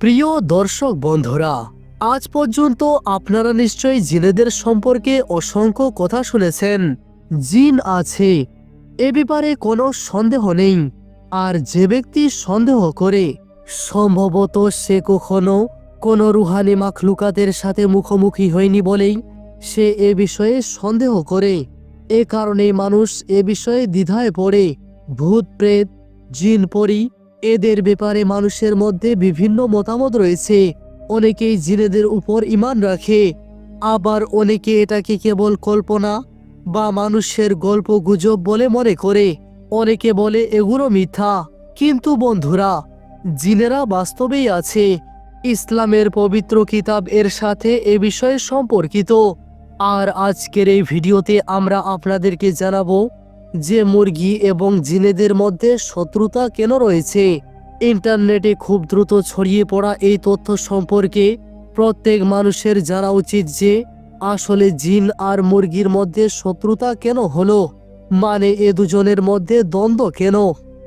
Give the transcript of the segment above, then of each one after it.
প্রিয় দর্শক বন্ধুরা, আজ পর্যন্ত আপনারা নিশ্চয়ই জিনেদের সম্পর্কে অসংখ্য কথা শুনেছেন। জিন আছে, এ ব্যাপারে কোনো সন্দেহ নেই। আর যে ব্যক্তি সন্দেহ করে, সম্ভবত সে কখনো কোনো রুহানি মাখলুকাতের সাথে মুখোমুখি হয়নি বলেই সে এ বিষয়ে সন্দেহ করে। এ কারণে মানুষ এ বিষয়ে দ্বিধায় পড়ে। ভূত, প্রেত, জিন পরি এদের ব্যাপারে মানুষের মধ্যে বিভিন্ন মতামত রয়েছে। অনেকেই জিনেদের উপর ইমান রাখে, আবার অনেকে এটাকে কেবল কল্পনা বা মানুষের গল্প গুজব বলে মনে করে। অনেকে বলে এগুলো মিথ্যা। কিন্তু বন্ধুরা, জিনেরা বাস্তবেই আছে। ইসলামের পবিত্র কিতাব এর সাথে এ বিষয়ে সম্পর্কিত। আর আজকের এই ভিডিওতে আমরা আপনাদেরকে জানাব যে মুরগি এবং জিনেদের মধ্যে শত্রুতা কেন রয়েছে? ইন্টারনেটে খুব দ্রুত ছড়িয়ে পড়া এই তথ্য সম্পর্কে প্রত্যেক মানুষের জানা উচিত যে, আসলে জিন আর মুরগির মধ্যে শত্রুতা কেন হলো? মানে এ দুজনের মধ্যে দ্বন্দ্ব কেন?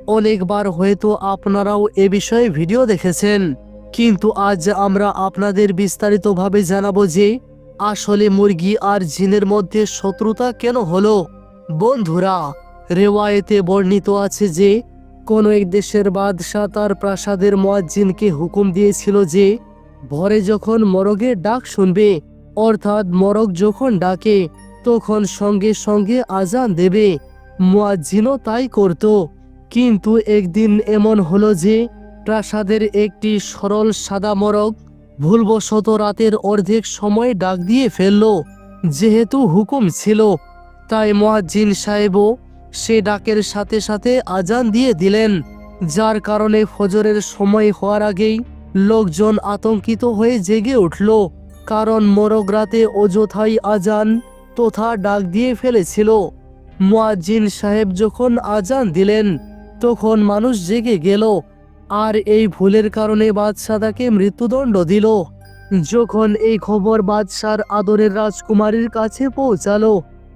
অনেকবার হয়তো আপনারাও এ বিষয়ে ভিডিও দেখেছেন। কিন্তু আজ আমরা আপনাদের বিস্তারিতভাবে জানাব যে, আসলে মুরগি আর জিনের মধ্যে শত্রুতা কেন হলো? বন্ধুরা রেওয়ায়েতে বর্ণিত আছে যে, কোনো এক দেশের বাদশাহ তার প্রাসাদের মোয়াজ্জিনকে হুকুম দিয়েছিল যে, ভরে যখন মরগের ডাক শুনবে, অর্থাৎ মরগ যখন ডাকে, তখন সঙ্গে সঙ্গে আজান দেবে। মোয়াজ্জিনও তাই করত। কিন্তু একদিন এমন হলো যে, প্রাসাদের একটি সরল সাদা মরগ ভুলবশত রাতের অর্ধেক সময় ডাক দিয়ে ফেলল। যেহেতু হুকুম ছিল, তাই মোয়াজ্জিন সাহেবও সে ডাকের সাথে সাথে আজান দিয়ে দিলেন। যার কারণে ফজরের সময় হওয়ার আগেই লোকজন আতঙ্কিত হয়ে জেগে উঠল, কারণ মোরগ রাতে অযথাই আজান তথা ডাক দিয়ে ফেলেছিল। মুয়াজ্জিন সাহেব যখন আজান দিলেন, তখন মানুষ জেগে গেল, আর এই ভুলের কারণে বাদশাহ তাকে মৃত্যুদণ্ড দিল। যখন এই খবর বাদশার আদরের রাজকুমারীর কাছে পৌঁছালো,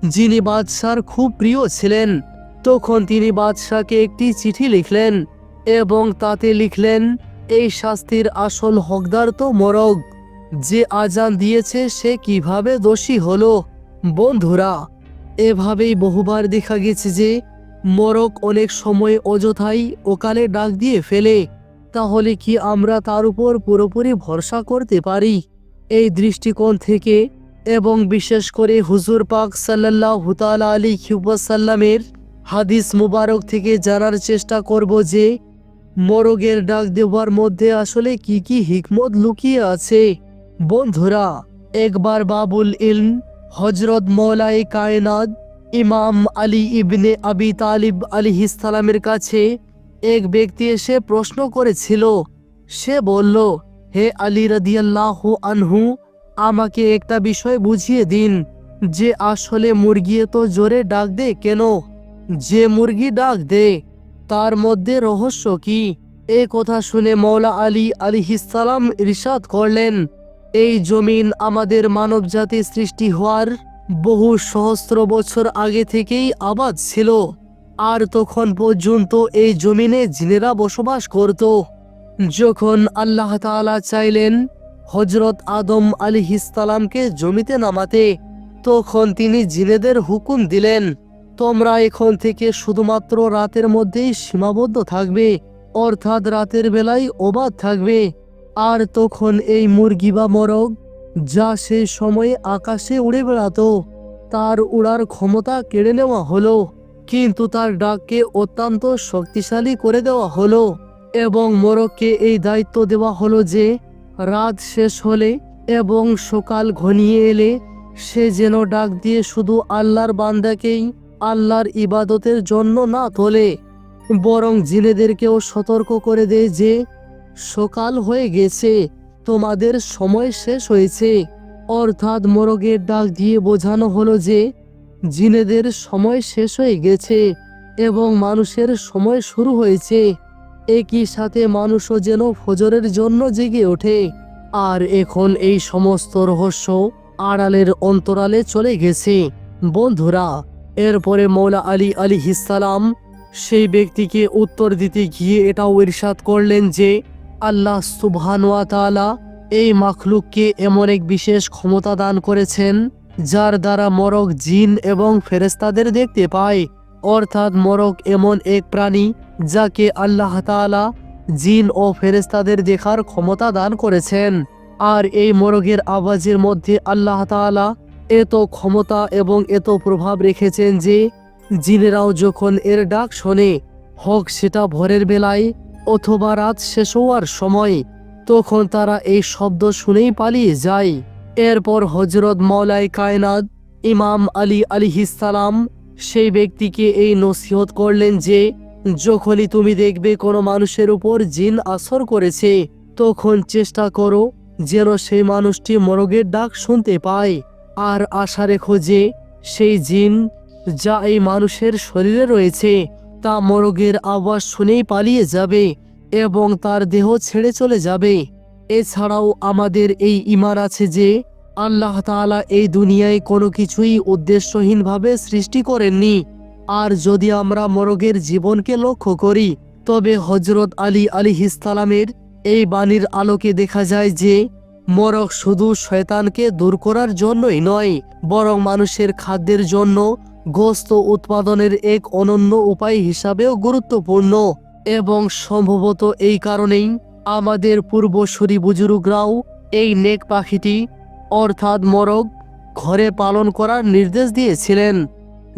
যিনি বাদশার খুব প্রিয় ছিলেন তখন তিনি বাদশাকে একটি চিঠি লিখলেন এবং তাতে লিখলেন, এই শাস্তির আসল হকদার তো মরগ। যে আজান দিয়েছে সে কীভাবে দোষী হলো? বন্ধুরা, এভাবেই বহুবার দেখা গেছে যে মরক অনেক সময় অযথাই ওকালে ডাক দিয়ে ফেলে। তাহলে কি আমরা তার উপর পুরোপুরি ভরসা করতে পারি? এই দৃষ্টিকোণ থেকে এবং বিশেষ করে হুজুর পাক সাল্লাহ তালা আলী সাল্লামের হাদিস মুবারক থেকে জানার চেষ্টা করব যে, মরগের ডাক দেওয়ার মধ্যে আসলে কি কি হিকমত লুকিয়ে আছে। বন্ধুরা, একবার বাবুল ইলম হজরত মৌলাই কায়নাদ ইমাম আলী ইবনে আবি তালিব আলী ইসলামের কাছে এক ব্যক্তি এসে প্রশ্ন করেছিল। সে বলল, হে আলী রাদিয়াল্লাহ আনহু, আমাকে একটা বিষয় বুঝিয়ে দিন, যে আসলে মুরগি তো জোরে ডাক দে কেন? যে মুরগি ডাক দে, তার মধ্যে রহস্য কি? এ কথা শুনে মৌলা আলী আলী ইসালাম ইরশাদ করলেন, এই জমিন আমাদের মানবজাতি সৃষ্টি হওয়ার বহু সহস্র বছর আগে থেকেই আবাদ ছিল। আর তখন পর্যন্ত এই জমিনে জিনেরা বসবাস করত। যখন আল্লাহ তাআলা চাইলেন হজরত আদম আলী ইসলামকে জমিতে নামাতে, তখন তিনি জিনেদের হুকুম দিলেন তোমরা এখন থেকে শুধুমাত্র রাতের মধ্যেই সীমাবদ্ধ থাকবে, অর্থাৎ রাতের বেলায় অবাধ থাকবে। আর তখন এই মুরগি বা মরগ যা সেই সময়ে আকাশে উড়ে বেড়াতো, তার উড়ার ক্ষমতা কেড়ে নেওয়া হলো, কিন্তু তার ডাককে অত্যন্ত শক্তিশালী করে দেওয়া হলো এবং মোরগকে এই দায়িত্ব দেওয়া হলো যে, রাত শেষ হলে এবং সকাল ঘনিয়ে এলে সে যেন ডাক দিয়ে শুধু আল্লাহর বান্দাকেই আল্লাহর ইবাদতের জন্য না তোলে, বরং জিনেদেরকেও সতর্ক করে দেয় যে, সকাল হয়ে গেছে, তোমাদের সময় শেষ হয়েছে। অর্থাৎ মোরগের ডাক দিয়ে বোঝানো হলো যে, জিনেদের সময় শেষ হয়ে গেছে এবং মানুষের সময় শুরু হয়েছে। একই সাথে মানুষও যেন ফজরের জন্য জেগে ওঠে। আর এখন এই সমস্ত রহস্য আড়ালের অন্তরালে চলে গেছে। বন্ধুরা এরপরে মৌলা আলী আলী হিসালাম সেই ব্যক্তিকে উত্তর দিতে গিয়ে এটাও ইরশাদ করলেন যে, আল্লাহ সুবহানুয়া তাআলা এই মাখলুককে এমন এক বিশেষ ক্ষমতা দান করেছেন, যার দ্বারা মরক জিন এবং ফেরেস্তাদের দেখতে পায়। অর্থাৎ মরক এমন এক প্রাণী যাকে আল্লাহ তাআলা জিন ও ফেরেস্তাদের দেখার ক্ষমতা দান করেছেন। আর এই মরগের আওয়াজের মধ্যে আল্লাহ তাআলা এত ক্ষমতা এবং এত প্রভাব রেখেছেন যে জিনেরাও যখন এর ডাক শোনে, হোক সেটা ভোরের বেলায় অথবা রাত শেষ হওয়ার সময়, তখন তারা এই শব্দ শুনেই পালিয়ে যায়। এরপর হজরত মৌলাই কায়নাত ইমাম আলী আলি আলিহিসালাম সেই ব্যক্তিকে এই নসিহত করলেন যে, যখনই তুমি দেখবে কোনো মানুষের উপর জিন আসর করেছে, তখন চেষ্টা করো যেন সেই মানুষটি মরগের ডাক শুনতে পায়। আর আশা রেখো যে সেই জিন যা এই মানুষের শরীরে রয়েছে, তা মরগের আওয়াজ শুনেই পালিয়ে যাবে এবং তার দেহ ছেড়ে চলে যাবে। এছাড়াও আমাদের এই ইমার আছে যে আল্লাহ তাআলা এই দুনিয়ায় কোনো কিছুই উদ্দেশ্যহীনভাবে সৃষ্টি করেননি। আর যদি আমরা মরগের জীবনকে লক্ষ্য করি, তবে হজরত আলী আলী হিসালামের এই বাণীর আলোকে দেখা যায় যে মরক শুধু শয়তানকে দূর করার জন্যই নয়, বরং মানুষের খাদ্যের জন্য গোস্ত উৎপাদনের এক অনন্য উপায় হিসাবেও গুরুত্বপূর্ণ। এবং সম্ভবত এই কারণেই আমাদের পূর্বসূরি বুজুর্গরাও এই নেক পাখিটি, অর্থাৎ মরগ, ঘরে পালন করার নির্দেশ দিয়েছিলেন,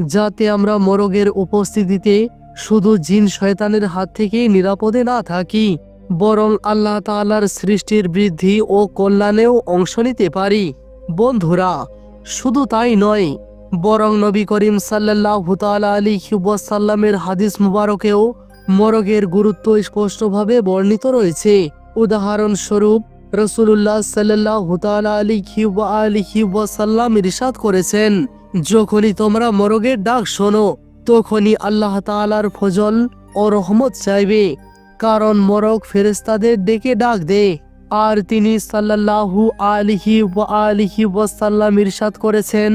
যাতে আমরা মরগের উপস্থিতিতে শুধু জিন শয়তানের হাত থেকেই নিরাপদে না থাকি। বরং আল্লাহ তাআলার সৃষ্টির বৃদ্ধি ও কল্যাণেও অংশ নিতে পারি। বন্ধুরা, শুধু তাই নয়, বরং নবী করিম সাল্লাহ তাআলা আলী সাল্লামের হাদিস মুবারকেও মরগের গুরুত্ব স্পষ্টভাবে বর্ণিত রয়েছে। উদাহরণস্বরূপ রসুল্লাহ সাল্লাহ তাআলা আলী হিউবা আলী সাল্লাম ইরশাদ করেছেন, যখনই তোমরা মরগের ডাক শোনো, তখনই আল্লাহ তাআলার ফজল ও রহমত চাইবে। কারণ মরক ফেরেস্তাদের ডেকে ডাক দে। আর তিনি সাল্লাল্লাহু আলিহি আলিহি ওয়াসাল্লাম ইরশাদ করেছেন,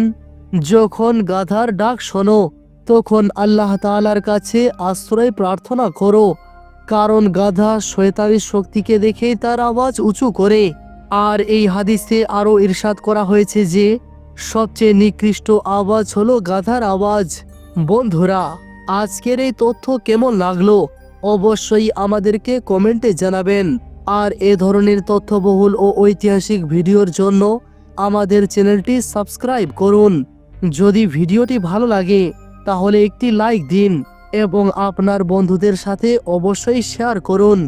যখন গাধার ডাক শোনো, তখন আল্লাহ তাআলার কাছে আশ্রয় প্রার্থনা করো, কারণ গাধা শয়তানি শক্তিকে দেখেই তার আওয়াজ উঁচু করে। আর এই হাদিসে আরও ইরশাদ করা হয়েছে যে, সবচেয়ে নিকৃষ্ট আওয়াজ হলো গাধার আওয়াজ। বন্ধুরা, আজকের এই তথ্য কেমন লাগল? অবশ্যই আমাদেরকে কমেন্টে জানাবেন। আর এ ধরনের তথ্যবহুল ও ঐতিহাসিক ভিডিওর জন্য আমাদের চ্যানেলটি সাবস্ক্রাইব করুন। যদি ভিডিওটি ভালো লাগে, তাহলে একটি লাইক দিন এবং আপনার বন্ধুদের সাথে অবশ্যই শেয়ার করুন।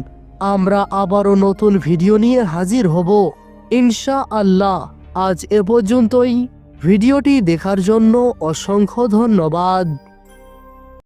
আমরা আবারও নতুন ভিডিও নিয়ে হাজির হব। ইনশা আল্লাহ আজ এ পর্যন্তই। ভিডিওটি দেখার জন্য অসংখ্য ধন্যবাদ।